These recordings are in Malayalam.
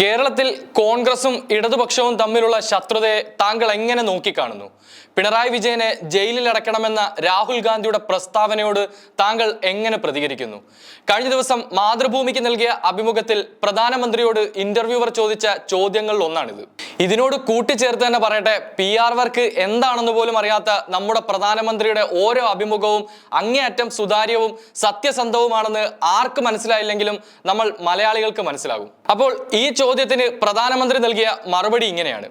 കേരളത്തിൽ കോൺഗ്രസും ഇടതുപക്ഷവും തമ്മിലുള്ള ശത്രുതയെ താങ്കൾ എങ്ങനെ നോക്കിക്കാണുന്നു? പിണറായി വിജയനെ ജയിലിൽ അടക്കണമെന്ന രാഹുൽ ഗാന്ധിയുടെ പ്രസ്താവനയോട് താങ്കൾ എങ്ങനെ പ്രതികരിക്കുന്നു? കഴിഞ്ഞ ദിവസം മാതൃഭൂമിക്ക് നൽകിയ അഭിമുഖത്തിൽ പ്രധാനമന്ത്രിയോട് ഇന്റർവ്യൂവർ ചോദിച്ച ചോദ്യങ്ങളിൽ ഒന്നാണിത്. ഇതിനോട് കൂട്ടിച്ചേർത്ത് തന്നെ പറയട്ടെ പി ആർ വർക്ക് എന്താണെന്ന് പോലും അറിയാത്ത നമ്മുടെ പ്രധാനമന്ത്രിയുടെ ഓരോ അഭിമുഖവും അങ്ങേയറ്റം സുതാര്യവും സത്യസന്ധവുമാണെന്ന് ആർക്ക് മനസ്സിലായില്ലെങ്കിലും നമ്മൾ മലയാളികൾക്ക് മനസ്സിലാകും. അപ്പോൾ ഈ ചോദ്യത്തിന് പ്രധാനമന്ത്രി നൽകിയ മറുപടി ഇങ്ങനെയാണ്.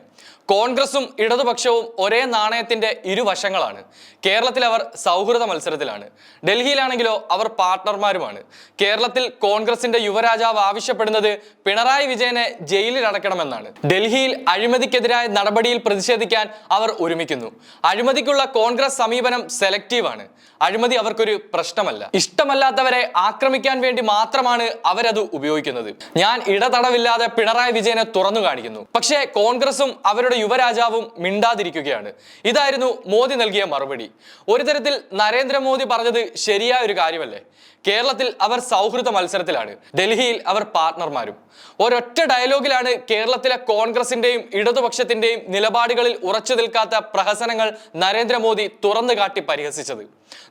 കോൺഗ്രസും ഇടതുപക്ഷവും ഒരേ നാണയത്തിന്റെ ഇരുവശങ്ങളാണ്. കേരളത്തിൽ അവർ സൗഹൃദ മത്സരത്തിലാണ്. ഡൽഹിയിലാണെങ്കിലോ അവർ പാർട്ട്ണർമാരുമാണ്. കേരളത്തിൽ കോൺഗ്രസിന്റെ യുവരാജാവ് ആവശ്യപ്പെടുന്നത് പിണറായി വിജയനെ ജയിലിൽ അടക്കണമെന്നാണ് ഡൽഹിയിൽ അഴിമതിക്കെതിരായ നടപടിയിൽ പ്രതിഷേധിക്കാൻ അവർ ഒരുമിക്കുന്നു. അഴിമതിക്കുള്ള കോൺഗ്രസ് സമീപനം സെലക്റ്റീവാണ്. അഴിമതി അവർക്കൊരു പ്രശ്നമല്ല. ഇഷ്ടമല്ലാത്തവരെ ആക്രമിക്കാൻ വേണ്ടി മാത്രമാണ് അവരത് ഉപയോഗിക്കുന്നത്. ഞാൻ ഇടതടവില്ലാതെ പിണറായി വിജയനെ തുറന്നു കാണിക്കുന്നു. പക്ഷേ കോൺഗ്രസും അവരുടെ യുവരാജാവും മിണ്ടാതിരിക്കുകയാണ്. ഇതായിരുന്നു മോദി നൽകിയ മറുപടി. ഒരു തരത്തിൽ നരേന്ദ്രമോദി പറഞ്ഞത് ശരിയായ ഒരു കാര്യമല്ലേ? കേരളത്തിൽ അവർ സൗഹൃദ മത്സരത്തിലാണ്. ഡൽഹിയിൽ അവർ പാർട്ട്ണർമാരും ഒരൊറ്റ ഡയലോഗിലാണ് കേരളത്തിലെ കോൺഗ്രസിന്റെയും ഇടതുപക്ഷത്തിന്റെയും നിലപാടുകളിൽ ഉറച്ചു നിൽക്കാത്ത പ്രഹസനങ്ങൾ നരേന്ദ്രമോദി തുറന്നു കാട്ടി പരിഹസിച്ചത്.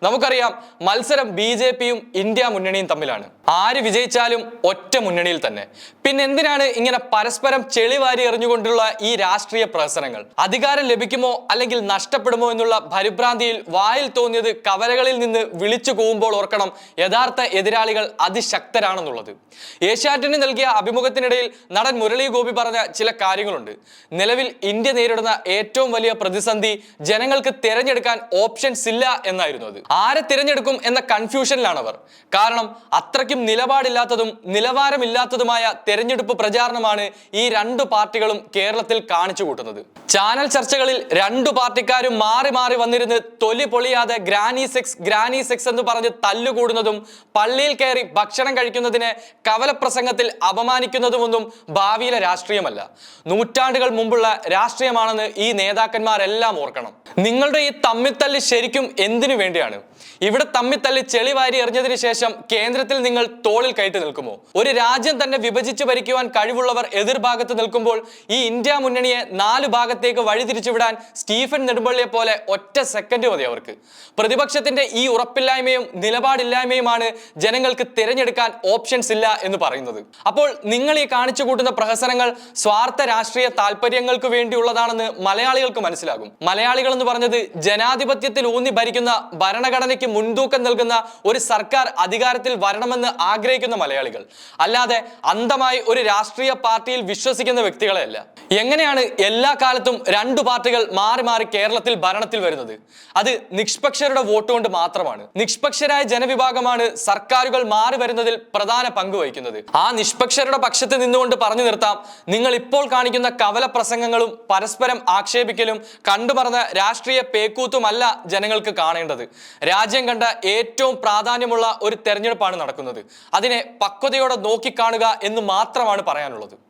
നമുക്കറിയാം മത്സരം ബി ജെ പിയും ഇന്ത്യ മുന്നണിയും തമ്മിലാണ്. ആര് വിജയിച്ചാലും ഒറ്റ മുന്നണിയിൽ തന്നെ. പിന്നെന്തിനാണ് ഇങ്ങനെ പരസ്പരം ചെളിവാരി എറിഞ്ഞുകൊണ്ടുള്ള ഈ രാഷ്ട്രീയ പ്രഹസനങ്ങൾ. അധികാരം ലഭിക്കുമോ അല്ലെങ്കിൽ നഷ്ടപ്പെടുമോ എന്നുള്ള പരിഭ്രാന്തിയിൽ വായിൽ തോന്നിയത് കവലകളിൽ നിന്ന് വിളിച്ചു കൂവുമ്പോൾ ഓർക്കണം യഥാർത്ഥ എതിരാളികൾ അതിശക്തരാണെന്നുള്ളത്. ഏഷ്യാറ്റിന് നൽകിയ അഭിമുഖത്തിനിടയിൽ നടൻ മുരളി ഗോപി പറഞ്ഞ ചില കാര്യങ്ങളുണ്ട്. നിലവിൽ ഇന്ത്യ നേരിടുന്ന ഏറ്റവും വലിയ പ്രതിസന്ധി ജനങ്ങൾക്ക് തിരഞ്ഞെടുക്കാൻ ഓപ്ഷൻസ് ഇല്ല എന്നായിരുന്നു അത്. ആരെ തിരഞ്ഞെടുക്കും എന്ന കൺഫ്യൂഷനിലാണ് അവർ കാരണം അത്രയ്ക്കും നിലപാടില്ലാത്തതും നിലവാരമില്ലാത്തതുമായ തെരഞ്ഞെടുപ്പ് പ്രചാരണമാണ് ഈ രണ്ടു പാർട്ടികളും കേരളത്തിൽ കാണിച്ചു കൂട്ടുന്നത് ചാനൽ ചർച്ചകളിൽ രണ്ടു പാർട്ടിക്കാരും മാറി മാറി വന്നിരുന്ന് തൊലി പൊളിയാതെ ഗ്രാനി സെക്സ് ഗ്രാനി സെക്സ് എന്ന് പറഞ്ഞ് തല്ലുകൂടുന്നതും പള്ളിയിൽ കയറി ഭക്ഷണം കഴിക്കുന്നതിനെ കവലപ്രസംഗത്തിൽ അപമാനിക്കുന്നതുമൊന്നും ഭാവിയിലെ രാഷ്ട്രീയമല്ല. നൂറ്റാണ്ടുകൾ മുമ്പുള്ള രാഷ്ട്രീയമാണെന്ന് ഈ നേതാക്കന്മാരെല്ലാം ഓർക്കണം. നിങ്ങളുടെ ഈ തമ്മിത്തല്ല് ശരിക്കും എന്തിനു വേണ്ടിയാണ്? ഇവിടെ തമ്മിത്തല്ല് ചെളി വാരി എറിഞ്ഞതിന് ശേഷം കേന്ദ്രത്തിൽ നിങ്ങൾ തോളിൽ കയറ്റി നിൽക്കുമോ? ഒരു രാജ്യം തന്നെ വിഭജിച്ച് ഭരിക്കുവാൻ കഴിവുള്ളവർ എതിർഭാഗത്ത് നിൽക്കുമ്പോൾ ഈ ഇന്ത്യ മുന്നണിയെ നാല് ഭാഗത്തേക്ക് വഴിതിരിച്ചുവിടാൻ സ്റ്റീഫൻ നെടുമ്പള്ളിയെ പോലെ ഒറ്റ സെക്കൻഡ് മതി അവർക്ക്. പ്രതിപക്ഷത്തിന്റെ ഈ ഉറപ്പില്ലായ്മയും നിലപാടില്ലായ്മയുമാണ് ജനങ്ങൾക്ക് തിരഞ്ഞെടുക്കാൻ ഓപ്ഷൻസ് ഇല്ല എന്ന് പറയുന്നത്. അപ്പോൾ നിങ്ങൾ ഈ കാണിച്ചു കൂട്ടുന്ന പ്രഹസനങ്ങൾ സ്വാർത്ഥ രാഷ്ട്രീയ താല്പര്യങ്ങൾക്ക് വേണ്ടിയുള്ളതാണെന്ന് മലയാളികൾക്ക് മനസ്സിലാകും. മലയാളികൾ എന്ന് പറഞ്ഞത് ജനാധിപത്യത്തിൽ ഊന്നി ഭരിക്കുന്ന ഭരണഘടനയ്ക്ക് മുൻതൂക്കം നൽകുന്ന ഒരു സർക്കാർ അധികാരത്തിൽ വരണമെന്ന് ആഗ്രഹിക്കുന്ന മലയാളികൾ. അല്ലാതെ അന്ധമായി ഒരു രാഷ്ട്രീയ പാർട്ടിയിൽ വിശ്വസിക്കുന്ന വ്യക്തികളെയല്ല എങ്ങനെയാണ് എല്ലാ കാലത്തും രണ്ടു പാർട്ടികൾ മാറി മാറി കേരളത്തിൽ ഭരണത്തിൽ വരുന്നത്? അത് നിഷ്പക്ഷരുടെ വോട്ട് കൊണ്ട് മാത്രമാണ്. നിഷ്പക്ഷരായ ജനവിഭാഗമാണ് സർക്കാരുകൾ മാറി വരുന്നതിൽ പ്രധാന പങ്ക് വഹിക്കുന്നത്. ആ നിഷ്പക്ഷരുടെ പക്ഷത്ത് നിന്നുകൊണ്ട് പറഞ്ഞു നിർത്താം നിങ്ങൾ ഇപ്പോൾ കാണിക്കുന്ന കവല പ്രസംഗങ്ങളും പരസ്പരം ആക്ഷേപിക്കലും കണ്ടുമറന്ന രാഷ്ട്രീയ പേക്കൂത്തുമല്ല ജനങ്ങൾക്ക് കാണേണ്ടത്. രാജ്യം കണ്ട ഏറ്റവും പ്രാധാന്യമുള്ള ഒരു തെരഞ്ഞെടുപ്പാണ് നടക്കുന്നത്. അതിനെ പക്വതയോടെ നോക്കിക്കാണുക എന്ന് മാത്രമാണ് പറയാനുള്ളത്.